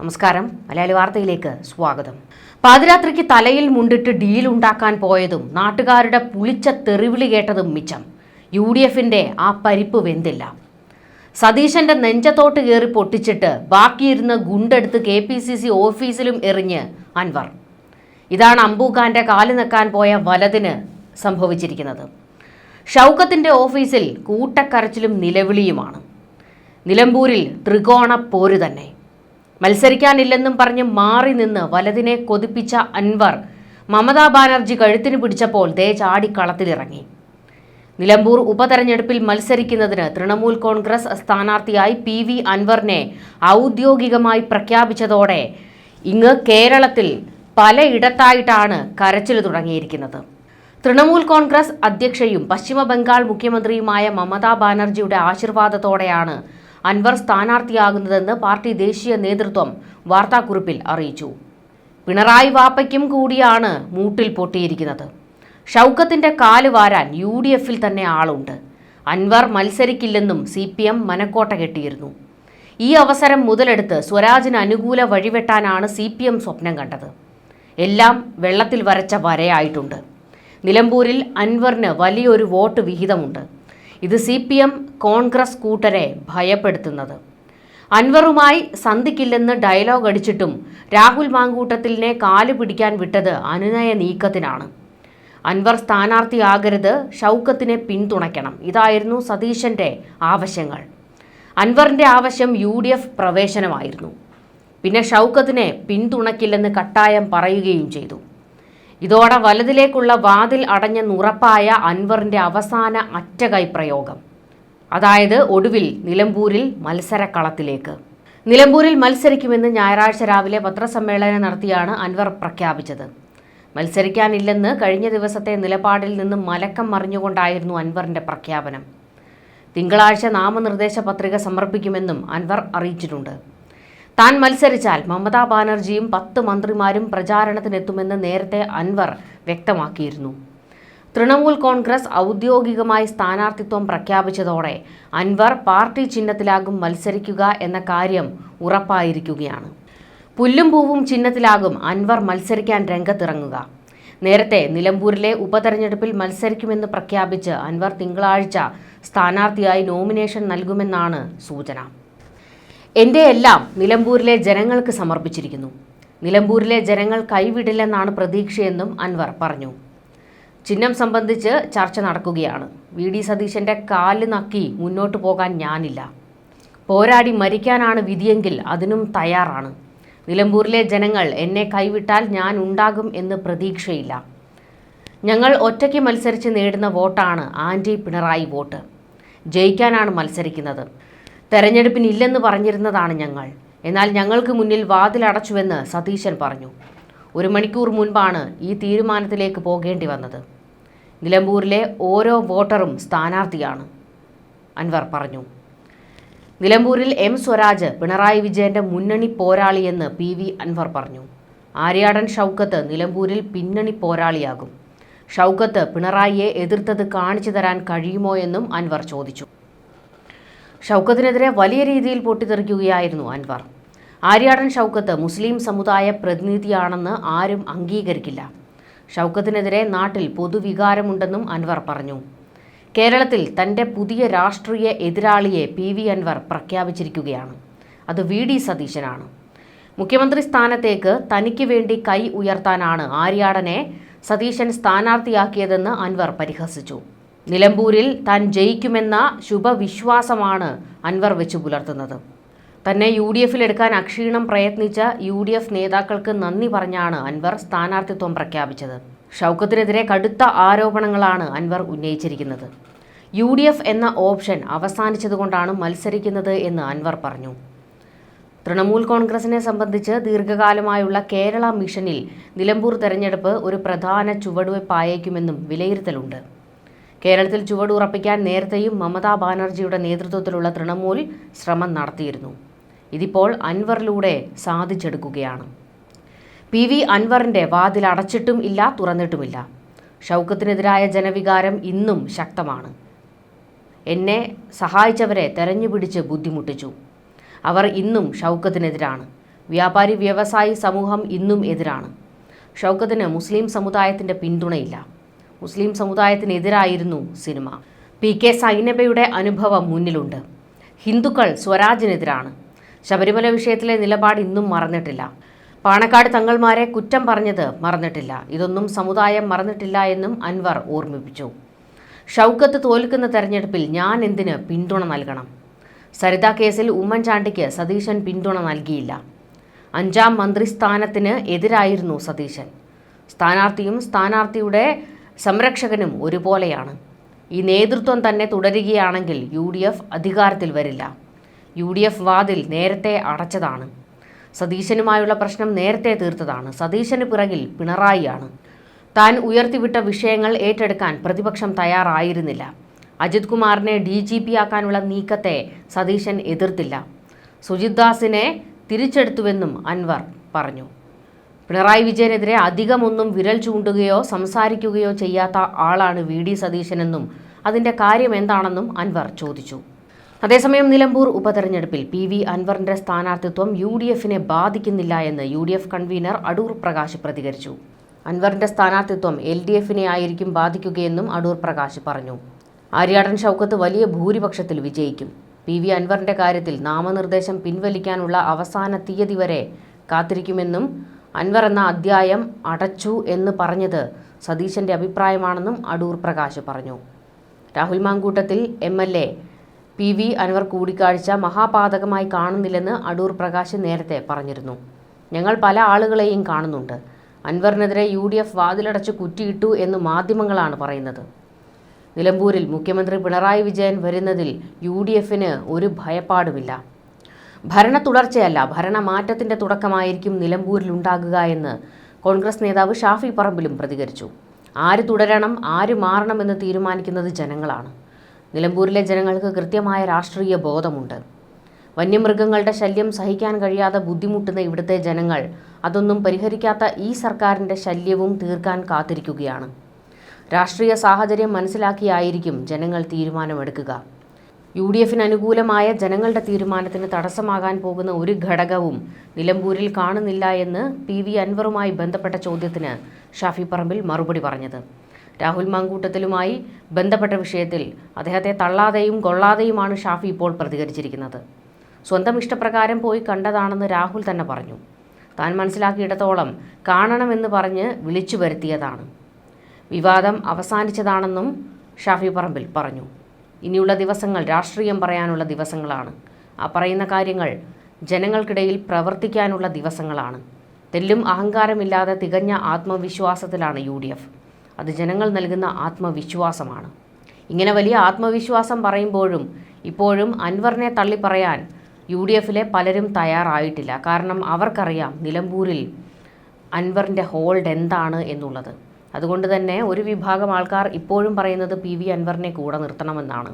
നമസ്കാരം. മലയാളി വാർത്തയിലേക്ക് സ്വാഗതം. പാതിരാത്രിക്ക് തലയിൽ മുണ്ടിട്ട് ഡീൽ ഉണ്ടാക്കാൻ പോയതും നാട്ടുകാരുടെ പുളിച്ച തെറിവിളി കേട്ടതും മിച്ചം. യു ഡി എഫിന്റെ ആ പരിപ്പ് വെന്തില്ല. സതീശന്റെ നെഞ്ചത്തോട്ട് കയറി പൊട്ടിച്ചിട്ട് ബാക്കിയിരുന്ന് ഗുണ്ടെടുത്ത് കെ പി സി സി ഓഫീസിലും എറിഞ്ഞ് അൻവർ. ഇതാണ് അമ്പൂഖാന്റെ കാലു നിൽക്കാൻ പോയ വലതിന് സംഭവിച്ചിരിക്കുന്നത്. ഷൗക്കത്തിന്റെ ഓഫീസിൽ കൂട്ടക്കരച്ചിലും നിലവിളിയുമാണ്. നിലമ്പൂരിൽ ത്രികോണ പോര് തന്നെ. മത്സരിക്കാനില്ലെന്നും പറഞ്ഞ് മാറി നിന്ന് വലതിനെ കൊതിപ്പിച്ച അൻവർ മമതാ ബാനർജി കഴുത്തിന് പിടിച്ചപ്പോൾ ദേ ചാടി കളത്തിലിറങ്ങി. നിലമ്പൂർ ഉപതെരഞ്ഞെടുപ്പിൽ മത്സരിക്കുന്നതിന് തൃണമൂൽ കോൺഗ്രസ് സ്ഥാനാർത്ഥിയായി പി വി അൻവറിനെ ഔദ്യോഗികമായി പ്രഖ്യാപിച്ചതോടെ ഇങ്ങ് കേരളത്തിൽ പലയിടത്തായിട്ടാണ് കരച്ചിൽ തുടങ്ങിയിരിക്കുന്നത്. തൃണമൂൽ കോൺഗ്രസ് അധ്യക്ഷയും പശ്ചിമ ബംഗാൾ മുഖ്യമന്ത്രിയുമായ മമതാ ബാനർജിയുടെ ആശീർവാദത്തോടെയാണ് അൻവർ സ്ഥാനാർത്ഥിയാകുന്നതെന്ന് പാർട്ടി ദേശീയ നേതൃത്വം വാർത്താക്കുറിപ്പിൽ അറിയിച്ചു. പിണറായി വാപ്പയ്ക്കും കൂടിയാണ് മൂട്ടിൽ പൊട്ടിയിരിക്കുന്നത്. ഷൗക്കത്തിന്റെ കാൽ വാരാൻ യു ഡി എഫിൽ തന്നെ ആളുണ്ട്. അൻവർ മത്സരിക്കില്ലെന്നും സി പി എം മനക്കോട്ട കെട്ടിയിരുന്നു. ഈ അവസരം മുതലെടുത്ത് സ്വരാജിന് അനുകൂല വഴിവെട്ടാനാണ് സി പി എം സ്വപ്നം കണ്ടത്. എല്ലാം വെള്ളത്തിൽ വരച്ച വരയായിട്ടുണ്ട്. നിലമ്പൂരിൽ അൻവറിന് വലിയൊരു വോട്ട് വിഹിതമുണ്ട്. ഇത് സി പി എം കോൺഗ്രസ് കൂട്ടരെ ഭയപ്പെടുത്തുന്നത്. അൻവറുമായി സന്ധിക്കില്ലെന്ന് ഡയലോഗ് അടിച്ചിട്ടും രാഹുൽ മാങ്കൂട്ടത്തിലിനെ കാൽ പിടിക്കാൻ വിട്ടത് അനുനയ നീക്കത്തിനാണ്. അൻവർ സ്ഥാനാർത്ഥിയാകരുത് ഷൗക്കത്തിനെ പിന്തുണയ്ക്കണം. ഇതായിരുന്നു സതീശന്റെ ആവശ്യങ്ങൾ. അൻവറിന്റെ ആവശ്യം യു ഡി എഫ് പ്രവേശനമായിരുന്നു. പിന്നെ ഷൗക്കത്തിനെ പിന്തുണയ്ക്കില്ലെന്ന് കട്ടായം പറയുകയും ചെയ്തു. ഇതോടെ വലതിലേക്കുള്ള വാതിൽ അടഞ്ഞെന്നുറപ്പായ അൻവറിന്റെ അവസാന അറ്റകൈ പ്രയോഗം. അതായത് ഒടുവിൽ നിലമ്പൂരിൽ മത്സരക്കളത്തിലേക്ക്. നിലമ്പൂരിൽ മത്സരിക്കുമെന്ന് ഞായറാഴ്ച രാവിലെ പത്രസമ്മേളനം നടത്തിയാണ് അൻവർ പ്രഖ്യാപിച്ചത്. മത്സരിക്കാനില്ലെന്ന് കഴിഞ്ഞ ദിവസത്തെ നിലപാടിൽ നിന്നും മലക്കം മറിഞ്ഞുകൊണ്ടായിരുന്നു അൻവറിന്റെ പ്രഖ്യാപനം. തിങ്കളാഴ്ച നാമനിർദ്ദേശ പത്രിക സമർപ്പിക്കുമെന്നും അൻവർ അറിയിച്ചിട്ടുണ്ട്. താൻ മത്സരിച്ചാൽ മമതാ ബാനർജിയും പത്ത് മന്ത്രിമാരും പ്രചാരണത്തിനെത്തുമെന്ന് നേരത്തെ അൻവർ വ്യക്തമാക്കിയിരുന്നു. തൃണമൂൽ കോൺഗ്രസ് ഔദ്യോഗികമായി സ്ഥാനാർത്ഥിത്വം പ്രഖ്യാപിച്ചതോടെ അൻവർ പാർട്ടി ചിഹ്നത്തിലാകും മത്സരിക്കുക എന്ന കാര്യം ഉറപ്പായിരിക്കുകയാണ്. പുല്ലും പൂവും ചിഹ്നത്തിലാകും അൻവർ മത്സരിക്കാൻ രംഗത്തിറങ്ങുക. നേരത്തെ നിലമ്പൂരിലെ ഉപതെരഞ്ഞെടുപ്പിൽ മത്സരിക്കുമെന്ന് പ്രഖ്യാപിച്ച് അൻവർ തിങ്കളാഴ്ച സ്ഥാനാർത്ഥിയായി നോമിനേഷൻ നൽകുമെന്നാണ് സൂചന. എന്റെ എല്ലാം നിലമ്പൂരിലെ ജനങ്ങൾക്ക് സമർപ്പിച്ചിരിക്കുന്നു. നിലമ്പൂരിലെ ജനങ്ങൾ കൈവിടില്ലെന്നാണ് പ്രതീക്ഷയെന്നും അൻവർ പറഞ്ഞു. ചിഹ്നം സംബന്ധിച്ച് ചർച്ച നടക്കുകയാണ്. വി. ഡി. സതീശന്റെ കാൽ നക്കി മുന്നോട്ട് പോകാൻ ഞാനില്ല. പോരാടി മരിക്കാനാണ് വിധിയെങ്കിൽ അതിനും തയ്യാറാണ്. നിലമ്പൂരിലെ ജനങ്ങൾ എന്നെ കൈവിട്ടാൽ ഞാൻ ഉണ്ടാകും എന്ന് പ്രതീക്ഷയില്ല. ഞങ്ങൾ ഒറ്റയ്ക്ക് മത്സരിച്ച് നേടുന്ന വോട്ടാണ് ആന്റി പിണറായി വോട്ട്. ജയിക്കാനാണ് മത്സരിക്കുന്നത്. തെരഞ്ഞെടുപ്പിനില്ലെന്ന് പറഞ്ഞിരുന്നതാണ് ഞങ്ങൾ. എന്നാൽ ഞങ്ങൾക്ക് മുന്നിൽ വാതിലടച്ചുവെന്ന് സതീശൻ പറഞ്ഞു. ഒരു മണിക്കൂർ മുൻപാണ് ഈ തീരുമാനത്തിലേക്ക് പോകേണ്ടി വന്നത്. നിലമ്പൂരിലെ ഓരോ വോട്ടറും സ്ഥാനാർത്ഥിയാണ് അൻവർ പറഞ്ഞു. നിലമ്പൂരിൽ എം സ്വരാജ് പിണറായി വിജയന്റെ മുന്നണി പോരാളിയെന്ന് പി വി അൻവർ പറഞ്ഞു. ആര്യാടൻ ഷൗക്കത്ത് നിലമ്പൂരിൽ പിന്നണി പോരാളിയാകും. ഷൗക്കത്ത് പിണറായിയെ എതിർത്തത് കാണിച്ചു തരാൻ കഴിയുമോ എന്നും അൻവർ ചോദിച്ചു. ഷൗക്കത്തിനെതിരെ വലിയ രീതിയിൽ പൊട്ടിത്തെറിക്കുകയായിരുന്നു അൻവർ. ആര്യാടൻ ഷൗക്കത്ത് മുസ്ലിം സമുദായ പ്രതിനിധിയാണെന്ന് ആരും അംഗീകരിക്കില്ല. ഷൗക്കത്തിനെതിരെ നാട്ടിൽ പൊതുവികാരമുണ്ടെന്നും അൻവർ പറഞ്ഞു. കേരളത്തിൽ തന്റെ പുതിയ രാഷ്ട്രീയ എതിരാളിയെ പി വി അൻവർ പ്രഖ്യാപിച്ചിരിക്കുകയാണ്. അത് വി ഡി സതീശനാണ്. മുഖ്യമന്ത്രി സ്ഥാനത്തേക്ക് തനിക്ക് വേണ്ടി കൈ ഉയർത്താനാണ് ആര്യാടനെ സതീശൻ സ്ഥാനാർത്ഥിയാക്കിയതെന്ന് അൻവർ പരിഹസിച്ചു. നിലമ്പൂരിൽ താൻ ജയിക്കുമെന്ന ശുഭവിശ്വാസമാണ് അൻവർ വെച്ച് പുലർത്തുന്നത്. തന്നെ യു ഡി എഫിൽ എടുക്കാൻ അക്ഷീണം പ്രയത്നിച്ച യു ഡി എഫ് നേതാക്കൾക്ക് നന്ദി പറഞ്ഞാണ് അൻവർ സ്ഥാനാർത്ഥിത്വം പ്രഖ്യാപിച്ചത്. ഷൗക്കത്തിനെതിരെ കടുത്ത ആരോപണങ്ങളാണ് അൻവർ ഉന്നയിച്ചിരിക്കുന്നത്. യു ഡി എഫ് എന്ന ഓപ്ഷൻ അവസാനിച്ചതുകൊണ്ടാണ് മത്സരിക്കുന്നത് എന്ന് അൻവർ പറഞ്ഞു. തൃണമൂൽ കോൺഗ്രസിനെ സംബന്ധിച്ച് ദീർഘകാലമായുള്ള കേരള മിഷനിൽ നിലമ്പൂർ തെരഞ്ഞെടുപ്പ് ഒരു പ്രധാന ചുവടുവയ്പായേക്കുമെന്നും വിലയിരുത്തലുണ്ട്. കേരളത്തിൽ ചുവടുറപ്പിക്കാൻ നേരത്തെയും മമതാ ബാനർജിയുടെ നേതൃത്വത്തിലുള്ള തൃണമൂൽ ശ്രമം നടത്തിയിരുന്നു. ഇതിപ്പോൾ അൻവറിലൂടെ സാധിച്ചെടുക്കുകയാണ്. പി വി അൻവറിന്റെ വാതിൽ അടച്ചിട്ടും ഇല്ല തുറന്നിട്ടുമില്ല. ഷൗക്കത്തിനെതിരായ ജനവികാരം ഇന്നും ശക്തമാണ്. എന്നെ സഹായിച്ചവരെ തെരഞ്ഞുപിടിച്ച് ബുദ്ധിമുട്ടിച്ചു. അവർ ഇന്നും ഷൗക്കത്തിനെതിരാണ്. വ്യാപാരി വ്യവസായി സമൂഹം ഇന്നും എതിരാണ്. ഷൗക്കത്തിന് മുസ്ലിം സമുദായത്തിന്റെ പിന്തുണയില്ല. മുസ്ലിം സമുദായത്തിനെതിരായിരുന്നു സിനിമ. പി കെ സൈനബയുടെ അനുഭവം മുന്നിലുണ്ട്. ഹിന്ദുക്കൾ സ്വരാജിനെതിരാണ്. ശബരിമല വിഷയത്തിലെ നിലപാട് ഇന്നും മറന്നിട്ടില്ല. പാണക്കാട് തങ്ങൾമാരെ കുറ്റം പറഞ്ഞത് മറന്നിട്ടില്ല. ഇതൊന്നും സമുദായം മറന്നിട്ടില്ല എന്നും അൻവർ ഓർമ്മിപ്പിച്ചു. ഷൗക്കത്ത് തോൽക്കുന്ന തെരഞ്ഞെടുപ്പിൽ ഞാൻ എന്തിന് പിന്തുണ നൽകണം? സരിത കേസിൽ ഉമ്മൻചാണ്ടിക്ക് സതീശൻ പിന്തുണ നൽകിയില്ല. അഞ്ചാം മന്ത്രിസ്ഥാനത്തിന് എതിരായിരുന്നു സതീശൻ. സ്ഥാനാർത്ഥിയും സ്ഥാനാർത്ഥിയുടെ സംരക്ഷകനും ഒരുപോലെയാണ്. ഈ നേതൃത്വം തന്നെ തുടരുകയാണെങ്കിൽ യു ഡി എഫ് അധികാരത്തിൽ വരില്ല. യു ഡി എഫ് വാതിൽ നേരത്തെ അടച്ചതാണ്. സതീശനുമായുള്ള പ്രശ്നം നേരത്തെ തീർത്തതാണ്. സതീശന് പിറകിൽ പിണറായിയാണ്. താൻ ഉയർത്തിവിട്ട വിഷയങ്ങൾ ഏറ്റെടുക്കാൻ പ്രതിപക്ഷം തയ്യാറായിരുന്നില്ല. അജിത് കുമാറിനെ ഡി ജി പി ആക്കാനുള്ള നീക്കത്തെ സതീശൻ എതിർത്തില്ല. സുജിത് ദാസിനെ തിരിച്ചെടുത്തുവെന്നും അൻവർ പറഞ്ഞു. പിണറായി വിജയനെതിരെ അധികമൊന്നും വിരൽ ചൂണ്ടുകയോ സംസാരിക്കുകയോ ചെയ്യാത്ത ആളാണ് വി ഡി സതീശനെന്നും അതിന്റെ കാര്യം എന്താണെന്നും അൻവർ ചോദിച്ചു. അതേസമയം നിലമ്പൂർ ഉപതെരഞ്ഞെടുപ്പിൽ പി വി അൻവറിന്റെ സ്ഥാനാർത്ഥിത്വം യു ഡി എഫിനെ ബാധിക്കുന്നില്ല എന്ന് U D F convener Adoor Prakash പ്രതികരിച്ചു. അൻവറിന്റെ സ്ഥാനാർത്ഥിത്വം എൽ ഡി എഫിനെ ആയിരിക്കും ബാധിക്കുകയെന്നും അടൂർ പ്രകാശ് പറഞ്ഞു. ആര്യാടൻ ഷൗക്കത്ത് വലിയ ഭൂരിപക്ഷത്തിൽ വിജയിക്കും. പി വി അൻവറിന്റെ കാര്യത്തിൽ നാമനിർദ്ദേശം പിൻവലിക്കാനുള്ള അവസാന തീയതി വരെ കാത്തിരിക്കുമെന്നും അൻവർ എന്ന അധ്യായം അടച്ചു എന്ന് പറഞ്ഞത് സതീശന്റെ അഭിപ്രായമാണെന്നും അടൂർ പ്രകാശ് പറഞ്ഞു. Rahul Mamkootathil M L A P V Anvar കൂടിക്കാഴ്ച മഹാപാതകമായി കാണുന്നില്ലെന്ന് അടൂർ പ്രകാശ് നേരത്തെ പറഞ്ഞിരുന്നു. ഞങ്ങൾ പല ആളുകളെയും കാണുന്നുണ്ട്. അൻവറിനെതിരെ യു ഡി എഫ് വാതിലടച്ച് കുറ്റിയിട്ടു എന്ന് മാധ്യമങ്ങളാണ് പറയുന്നത്. നിലമ്പൂരിൽ മുഖ്യമന്ത്രി പിണറായി വിജയൻ വരുന്നതിൽ യു ഡി എഫിന് ഒരു ഭയപ്പാടുമില്ല. ഭരണ തുടർച്ചയല്ല ഭരണമാറ്റത്തിന്റെ തുടക്കമായിരിക്കും നിലമ്പൂരിൽ ഉണ്ടാകുക എന്ന് കോൺഗ്രസ് നേതാവ് ഷാഫി പറമ്പിലും പ്രതികരിച്ചു. ആര് തുടരണം ആര് മാറണമെന്ന് തീരുമാനിക്കുന്നത് ജനങ്ങളാണ്. നിലമ്പൂരിലെ ജനങ്ങൾക്ക് കൃത്യമായ രാഷ്ട്രീയ ബോധമുണ്ട്. വന്യമൃഗങ്ങളുടെ ശല്യം സഹിക്കാൻ കഴിയാതെ ബുദ്ധിമുട്ടുന്ന ഇവിടുത്തെ ജനങ്ങൾ അതൊന്നും പരിഹരിക്കാത്ത ഈ സർക്കാരിന്റെ ശല്യവും തീർക്കാൻ കാത്തിരിക്കുകയാണ്. രാഷ്ട്രീയ സാഹചര്യം മനസ്സിലാക്കിയായിരിക്കും ജനങ്ങൾ തീരുമാനമെടുക്കുക. യു ഡി എഫിന് അനുകൂലമായ ജനങ്ങളുടെ തീരുമാനത്തിന് തടസ്സമാകാൻ പോകുന്ന ഒരു ഘടകവും നിലമ്പൂരിൽ കാണുന്നില്ല എന്ന് പി വി അൻവറുമായി ബന്ധപ്പെട്ട ചോദ്യത്തിന് ഷാഫി പറമ്പിൽ മറുപടി പറഞ്ഞത്. രാഹുൽ മാങ്കൂട്ടത്തിലുമായി ബന്ധപ്പെട്ട വിഷയത്തിൽ അദ്ദേഹത്തെ തള്ളാതെയും കൊള്ളാതെയുമാണ് ഷാഫി ഇപ്പോൾ പ്രതികരിച്ചിരിക്കുന്നത്. സ്വന്തം ഇഷ്ടപ്രകാരം പോയി കണ്ടതാണെന്ന് രാഹുൽ തന്നെ പറഞ്ഞു. താൻ മനസ്സിലാക്കിയിടത്തോളം കാണണമെന്ന് പറഞ്ഞ് വിളിച്ചു വരുത്തിയതാണ്. വിവാദം അവസാനിച്ചതാണെന്നും ഷാഫി പറമ്പിൽ പറഞ്ഞു. ഇനിയുള്ള ദിവസങ്ങൾ രാഷ്ട്രീയം പറയാനുള്ള ദിവസങ്ങളാണ്. ആ പറയുന്ന കാര്യങ്ങൾ ജനങ്ങൾക്കിടയിൽ പ്രവർത്തിക്കാനുള്ള ദിവസങ്ങളാണ്. തെല്ലും അഹങ്കാരമില്ലാതെ തികഞ്ഞ ആത്മവിശ്വാസത്തിലാണ് യു ഡി എഫ്. അത് ജനങ്ങൾ നൽകുന്ന ആത്മവിശ്വാസമാണ്. ഇങ്ങനെ വലിയ ആത്മവിശ്വാസം പറയുമ്പോഴും ഇപ്പോഴും അൻവറിനെ തള്ളിപ്പറയാൻ യു ഡി എഫിലെ പലരും തയ്യാറായിട്ടില്ല. കാരണം അവർക്കറിയാം നിലമ്പൂരിൽ അൻവറിന്റെ ഹോൾഡ് എന്താണ് എന്നുള്ളത്. അതുകൊണ്ട് തന്നെ ഒരു വിഭാഗം ആൾക്കാർ ഇപ്പോഴും പറയുന്നത് പി വി അൻവറിനെ കൂടെ നിർത്തണമെന്നാണ്.